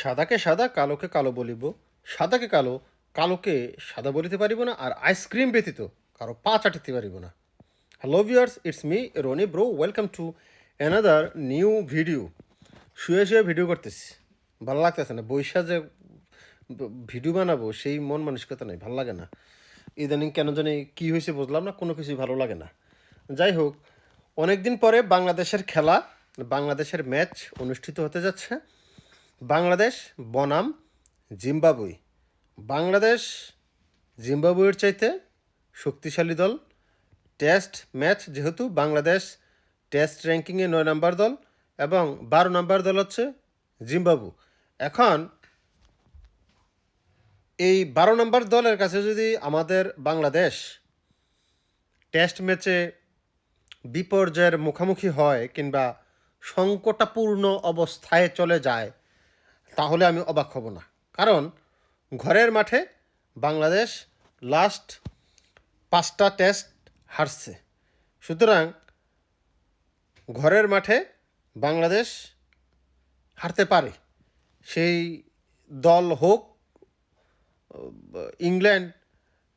সাদাকে সাদা, কালোকে কালো বলিব। সাদাকে কালো, কালোকে সাদা বলিতে পারিব না, আর আইসক্রিম ব্যতীত কারও পা চাটিতে পারিব না। Hello viewers it's me Roni bro welcome to another new video শুয়ে শুয়ে ভিডিও করতেছি। ভালো লাগতেছে না বৈশা যে ভিডিও বানাবো, সেই মন মানসিকতা নেই, ভালো লাগে না। ইদানিং কেন জানি কী হয়েছে বুঝলাম না, কোনো কিছুই ভালো লাগে না। যাই হোক অনেক দিন পরে বাংলাদেশের খেলা, বাংলাদেশের ম্যাচ অনুষ্ঠিত হতে যাচ্ছে। বাংলাদেশ, বনাম জিম্বাবুই বাংলাদেশ, জিম্বাবুয়ের চাইতে শক্তিশালী দল। টেস্ট ম্যাচ যেহেতু বাংলাদেশ টেস্ট র্যাঙ্কিংয়ে নয় নম্বর দল এবং বারো নম্বর দল হচ্ছে জিম্বাবু এখন এই বারো নম্বর দলের কাছে যদি আমাদের বাংলাদেশ টেস্ট ম্যাচে বিপর্যয়ের মুখোমুখি হয় কিংবা সংকটাপূর্ণ অবস্থায় চলে যায় তাহলে আমি অবাক হব না। কারণ ঘরের মাঠে বাংলাদেশ লাস্ট পাঁচটা টেস্ট হারছে। সুতরাং ঘরের মাঠে বাংলাদেশ হারতে পারে। সেই দল হোক, ইংল্যান্ড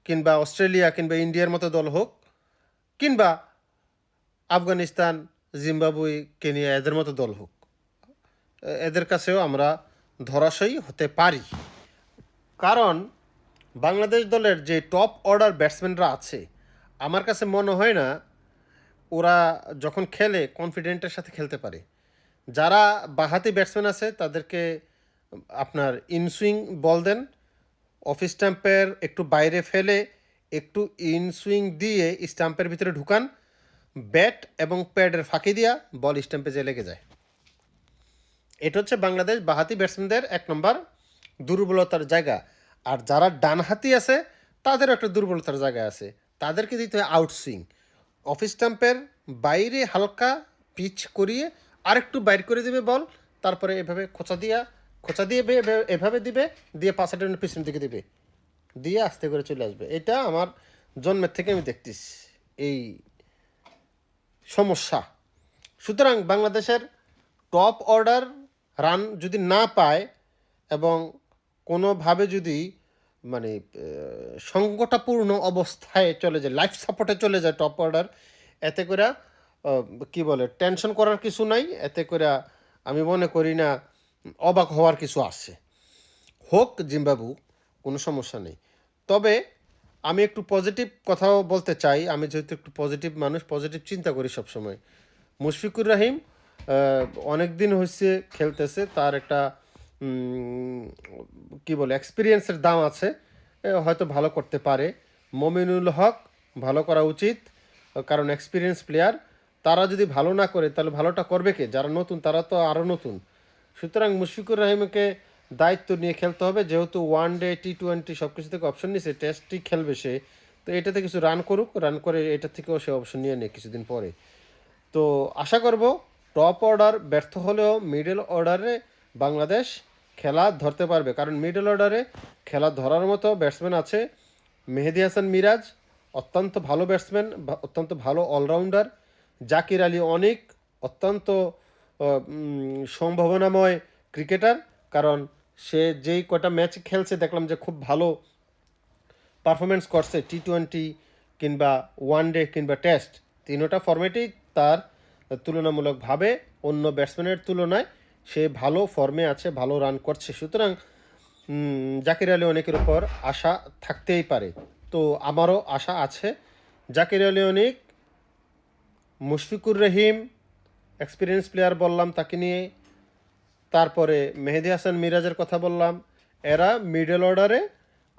কিংবা অস্ট্রেলিয়া কিংবা ইন্ডিয়ার মতো দল হোক, কিংবা আফগানিস্তান, জিম্বাবুয়ে, কেনিয়া, এদের মতো দল হোক। এদের কাছেও আমরা ধরাশয়ী হতে পারি। কারণ বাংলাদেশ দলের যে টপ অর্ডার ব্যাটসম্যানরা আছে, আমার কাছে মনে হয় না ওরা যখন খেলে কনফিডেন্টের সাথে খেলতে পারে। যারা বাহাতি ব্যাটসম্যান আছে, তাদেরকে আপনার ইনসুইং বল দেন অফ স্ট্যাম্পের একটু বাইরে ফেলে, একটু ইনসুইং দিয়ে স্টাম্পের ভিতরে ঢুকান ব্যাট এবং প্যাডের ফাঁকি দিয়া বল স্ট্যাম্পে যে লেগে যায়। এটা হচ্ছে বাংলাদেশ বাহাতি ব্যাটসম্যানদের এক নম্বর দুর্বলতার জায়গা। আর যারা ডানহাতি আছে, তাদেরও একটা দুর্বলতার জায়গা আছে। তাদেরকে দিতে হয় আউটসুইং অফ স্টাম্পের বাইরে হালকা পিচ করিয়ে আরেকটু বাইর করে দিবে বল, তারপরে এভাবে খোঁচা দিয়া, খোঁচা দিয়ে এভাবে- দিবে, দিয়ে পাশাটা পিছন দিকে দিবে। দিয়ে আস্তে করে চলে আসবে। এটা আমার জন্মের থেকে আমি দেখতেছি এই সমস্যা। সুতরাং বাংলাদেশের টপ অর্ডার রান যদি না পায় এবং কোনোভাবে যদি মানে সংকটাপূর্ণ অবস্থায় চলে যায় লাইফ সাপোর্টে চলে যায় টপ অর্ডার এতে করে কি বলে টেনশন করার কিছু নাই, এতে করে আমি মনে করি না, অবাক হওয়ার কিছু আছে। হোক, জিম্বাবু, কোনো সমস্যা নেই। তবে আমি একটু পজিটিভ কথাও বলতে চাই, আমি যেহেতু একটু পজিটিভ মানুষ পজিটিভ চিন্তা করি সবসময়। মুশফিকুর রাহিম অনেক দিন হয়েছে খেলতেছে, তার একটা কি বলে এক্সপিরিয়েন্সের দাম আছে। হয়তো ভালো করতে পারে। মমিনুল হক, ভালো করা উচিত, কারণ এক্সপিরিয়েন্স প্লেয়ার তারা যদি ভালো না করে, তাহলে ভালোটা করবে কে? যারা নতুন, তারা তো আরও নতুন। সুতরাং মুশফিকুর রহিমকে দায়িত্ব নিয়ে খেলতে হবে। যেহেতু ওয়ান ডে টি টোয়েন্টি সব কিছু থেকে অপশন নিছে টেস্টই খেলবে সে। তো এটাতে কিছু রান করুক রান করে এটা থেকেও সে অপশন নিয়ে নেয় কিছুদিন পরে। তো আশা করব টপ অর্ডার ব্যর্থ হলেও মিডল অর্ডারে বাংলাদেশ খেলা ধরতে পারবে। কারণ মিডল অর্ডারে খেলা ধরার মতো ব্যাটসম্যান আছে মেহেদি হাসান মিরাজ, অত্যন্ত ভালো ব্যাটসম্যান অত্যন্ত ভালো অলরাউন্ডার। জাকির আলী অনেক, অত্যন্ত সম্ভাবনাময় ক্রিকেটার। কারণ সে যেই কটা ম্যাচ খেলছে, দেখলাম যে খুব ভালো পারফরমেন্স করছে। টি টোয়েন্টি কিংবা ওয়ান ডে কিংবা টেস্ট, তিনোটা ফর্মেটেই তার তুলনামূলকভাবে অন্য ব্যাটসম্যানের তুলনায় সে ভালো ফর্মে আছে, ভালো রান করছে। সুতরাং জাকির আলী অনেকের উপর আশা থাকতেই পারে। তো আমারও আশা আছে। জাকির আলী অনেক, মুশফিকুর রহিম এক্সপিরিয়েন্স প্লেয়ার বললাম তাকে নিয়ে। তারপরে মেহেদি হাসান মিরাজের কথা বললাম। এরা মিডল অর্ডারে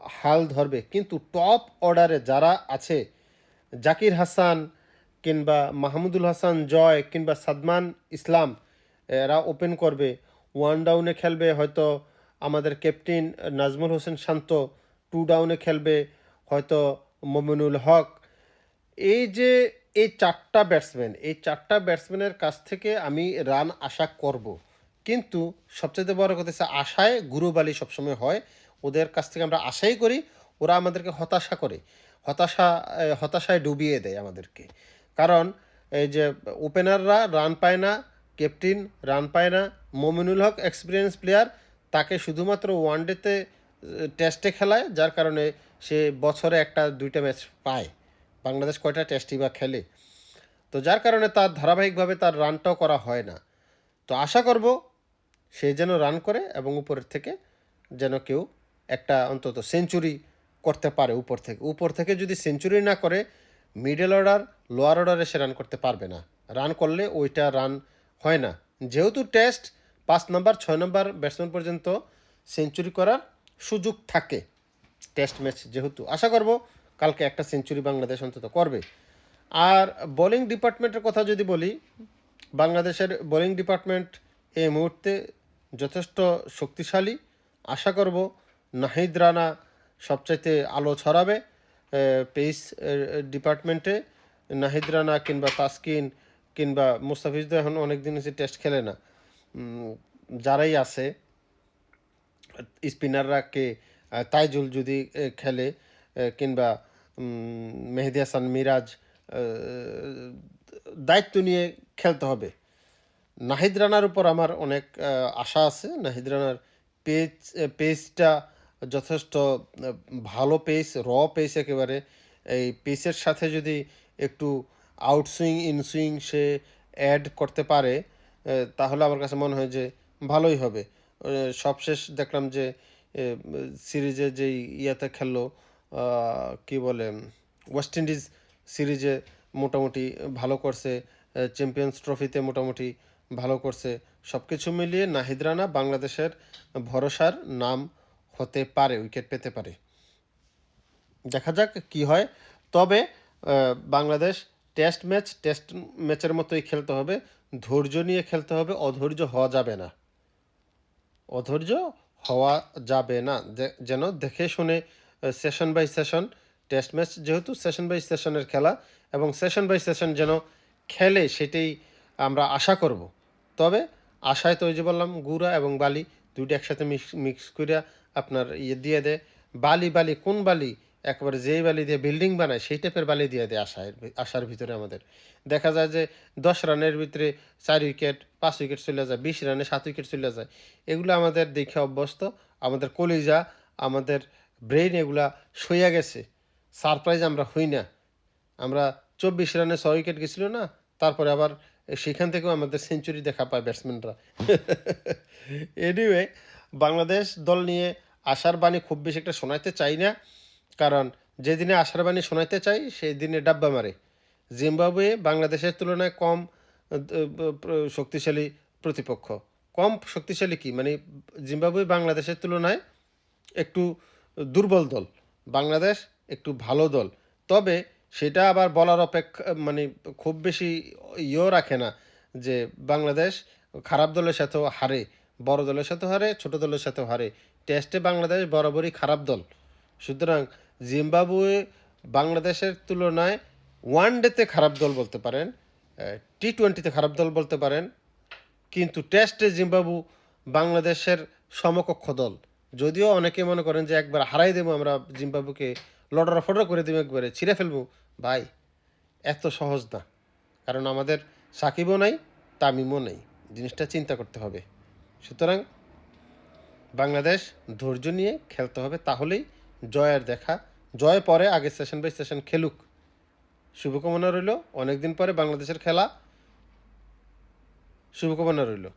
হাল ধরবে। কিন্তু টপ অর্ডারে যারা আছে, জাকির হাসান কিংবা মাহমুদুল হাসান জয় কিংবা সাদমান ইসলাম, এরা ওপেন করবে। ওয়ান ডাউনে খেলবে, হয়তো আমাদের ক্যাপ্টেন নাজমুল হোসেন শান্ত টু ডাউনে খেলবে, হয়তো মমিনুল হক। এই যে, এই চারটা ব্যাটসম্যান এই চারটা ব্যাটসম্যানের কাছ থেকে আমি রান আশা করব। কিন্তু সবচেয়ে বড় কথা হচ্ছে আশায় গুরুবালি সবসময় হয়। ওদের কাছ থেকে আমরা আশাই করি, ওরা আমাদেরকে হতাশা করে। হতাশা হতাশায় ডুবিয়ে দেয় আমাদেরকে। কারণ এই যে ওপেনাররা রান পায় না, ক্যাপ্টেন রান পায় না, মমিনুল হক এক্সপিরিয়েন্স প্লেয়ার, তাকে শুধুমাত্র ওয়ান ডেতে টেস্টে খেলায়, যার কারণে সে বছরে একটা, দুইটা ম্যাচ পায়। বাংলাদেশ কয়টা টেস্টই বা খেলে? তো যার কারণে তার ধারাবাহিকভাবে তার রানটাও করা হয় না। তো আশা করব সে যেন রান করে এবং উপরের থেকে যেন কেউ একটা অন্তত সেঞ্চুরি করতে পারে উপর থেকে। উপর থেকে যদি সেঞ্চুরি না করে মিডল অর্ডার লোয়ার অর্ডারে সে রান করতে পারবে না। রান করলে ওইটা রান হয় না। যেহেতু টেস্ট পাঁচ নম্বর ছয় নম্বর ব্যাটসম্যান পর্যন্ত সেঞ্চুরি করার সুযোগ থাকে টেস্ট ম্যাচ যেহেতু। আশা করব কালকে একটা সেঞ্চুরি বাংলাদেশ অন্তত করবে। আর বোলিং ডিপার্টমেন্টের কথা যদি বলি, বাংলাদেশের বোলিং ডিপার্টমেন্ট এই মুহূর্তে যথেষ্ট শক্তিশালী। আশা করব নাহিদ রানা সবচাইতে আলো ছড়াবে পেস ডিপার্টমেন্টে নাহিদ রানা কিংবা তাসকিন কিংবা মুস্তাফিজ তো এখন অনেক দিন হচ্ছে টেস্ট খেলে না। যারাই আছে, স্পিনাররা কে তাইজুল যদি খেলে কিংবা মেহেদি হাসান, মিরাজ দায়িত্ব নিয়ে খেলতে হবে। নাহিদ রানার উপর আমার অনেক আশা আছে। নাহিদ রানার পেজ পেজটা যথেষ্ট ভালো পেস র পেস একেবারে। এই পেসের সাথে যদি একটু আউটসুইং ইনসুইং সে অ্যাড করতে পারে তাহলে আমার কাছে মনে হয় যে ভালোই হবে। সবশেষ দেখলাম যে সিরিজে যেই ইয়াতে খেললো কি বলে ওয়েস্ট ইন্ডিজ সিরিজে মোটামুটি ভালো করছে চ্যাম্পিয়ন্স ট্রফিতে মোটামুটি ভালো করছে সব কিছু মিলিয়ে নাহিদ রানা বাংলাদেশের ভরসার নাম হতে পারে উইকেট পেতে পারে। দেখা যাক কি হয়, তবে বাংলাদেশ টেস্ট ম্যাচ টেস্ট ম্যাচের মতোই খেলতে হবে। ধৈর্য নিয়ে খেলতে হবে, অধৈর্য হওয়া যাবে না। অধৈর্য হওয়া যাবে না। যেন দেখে শুনে session by session test match যেহেতু সেশন বাই সেশনের খেলা এবং সেশন বাই সেশন যেন খেলে সেটাই আমরা আশা করব। তবে আশায় তো ওই যে বললাম, গুড়া এবং বালি দুইটা একসাথে মিক্স মিক্স করে আপনার ইয়ে দিয়ে দেয় বালি বালি, কোন বালি একবারে যেই বালি দিয়ে বিল্ডিং বানায়, সেই টাইপের বালি দিয়ে দেয় আশায় আশার ভিতরে আমাদের। দেখা যায় যে দশ রানের ভিতরে চার উইকেট পাঁচ উইকেট চলে যায়, বিশ রানে সাত উইকেট চলে যায়। এগুলো আমাদের দেখে অভ্যস্ত। আমাদের কলিজা, আমাদের ব্রেন এগুলা সইয়া গেছে। সারপ্রাইজ আমরা হই না। আমরা চব্বিশ রানে ছয় উইকেট গেছিল না, তারপরে আবার সেখান থেকেও আমাদের সেঞ্চুরি দেখা পায় ব্যাটসম্যানরা এনিওয়ে বাংলাদেশ দল নিয়ে আশার বাণী খুব বেশি একটা শোনাইতে চাই না। কারণ যেদিনে আশার বাণী শোনাইতে চাই সেই দিনে ডাব্বা মারে। জিম্বাবুয়ে বাংলাদেশের তুলনায় কম শক্তিশালী প্রতিপক্ষ। কম শক্তিশালী কি? মানে জিম্বাবুয়ে বাংলাদেশের তুলনায় একটু দুর্বল দল। বাংলাদেশ একটু ভালো দল। তবে সেটা আবার বলার অপেক্ষা মানে খুব বেশি ইয়েও রাখে না যে বাংলাদেশ খারাপ দলের সাথেও হারে, বড় দলের সাথেও হারে, ছোট দলের সাথেও হারে। টেস্টে বাংলাদেশ বরাবরই খারাপ দল। সুতরাং জিম্বাবুয়ে বাংলাদেশের তুলনায় ওয়ান ডেতে খারাপ দল বলতে পারেন টি টোয়েন্টিতে খারাপ দল বলতে পারেন, কিন্তু টেস্টে জিম্বাবু বাংলাদেশের সমকক্ষ দল। যদিও অনেকে মনে করেন যে একবার হারাই দেবো, আমরা জিম্বাবুকে লডরা ফডর করে দেবো, একবারে ছিঁড়ে ফেলব। ভাই, এত সহজ না। কারণ আমাদের সাকিবও নাই, তামিমও নেই। জিনিসটা চিন্তা করতে হবে। সুতরাং বাংলাদেশ ধৈর্য নিয়ে খেলতে হবে, তাহলেই জয়ের দেখা জয় পরে আগে সেশন বাই সেশন খেলুক। শুভকামনা রইল। অনেকদিন পরে বাংলাদেশের খেলা। শুভকামনা রইল।